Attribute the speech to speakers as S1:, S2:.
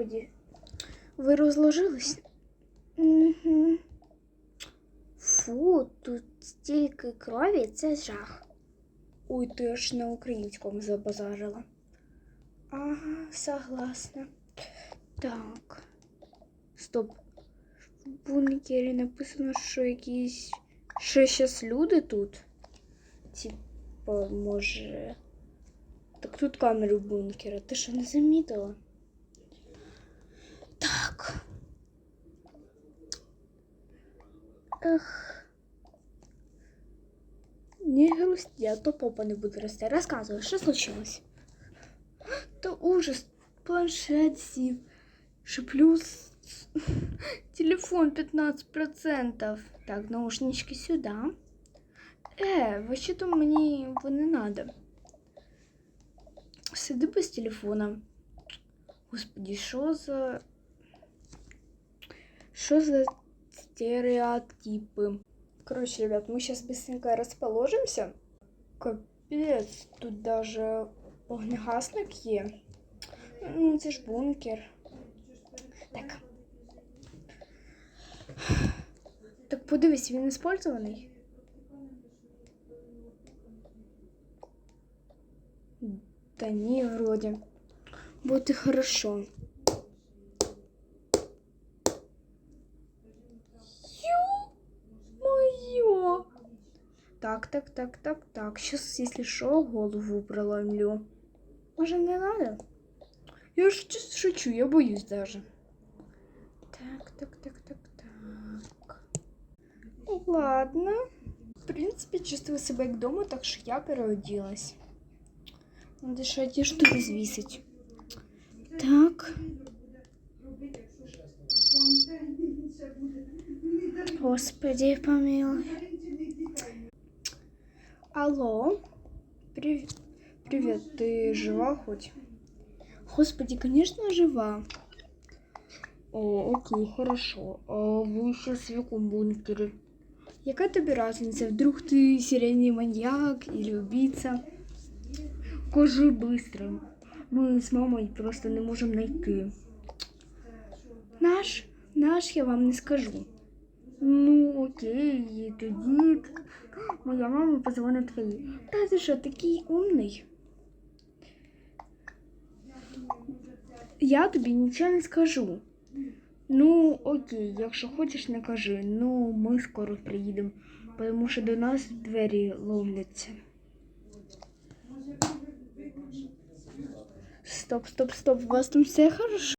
S1: Господі. Ви розложились? Угу. Фу, тут стільки крові, це жах. Ой, ти ж на українському забазарила. Ага, согласна. Так. Стоп. В бункері написано, що якісь ще щас люди тут. Типа, може. Так тут камери в бункера. Ти що не замітила? Так. Ех. Не грусти, а то попа не буде рости. Розказуй, що случилось? Та ужас, планшет сів. Що плюс телефон 15%. Так, наушнички сюди. Е, вообще-то мені вони надо. Сиди без телефона. Господи, що за. Що за стереотипы? Короче, ребят, мы сейчас быстренько расположимся. Капец, тут даже вогнегасник є. Ну, це ж бункер. Так. Так подивись, він использований. Да ні, вроде. Вот и хорошо. Так, так, так, так, так. Сейчас, если что, голову проломлю. Може, не надо? Я шучу, я боюсь даже. Так, так, так, так, так. Ладно. В принципе, чувствую себе як вдома, так що я переоділась. Надо ще одежду розвісить. Так. Господи, помилуй. Алло. Прив... Привет, ты жива хоть? Господи, конечно, жива. О, окей, хорошо. А ви сейчас в якому бункері? Яка тобі разниця? Вдруг ти серійний маньяк или убийца? Кажи быстро. Ми з мамою просто не можемо знайти. Наш? Наш я вам не скажу. Ну, окей, тоді моя мама позвонить твоїй. Та ти що, такий умний? Я тобі нічого не скажу. Ну, окей, якщо хочеш, не кажи. Ну, ми скоро приїдемо, тому що до нас двері ловляться. Стоп, стоп, стоп, у вас там все хорошо?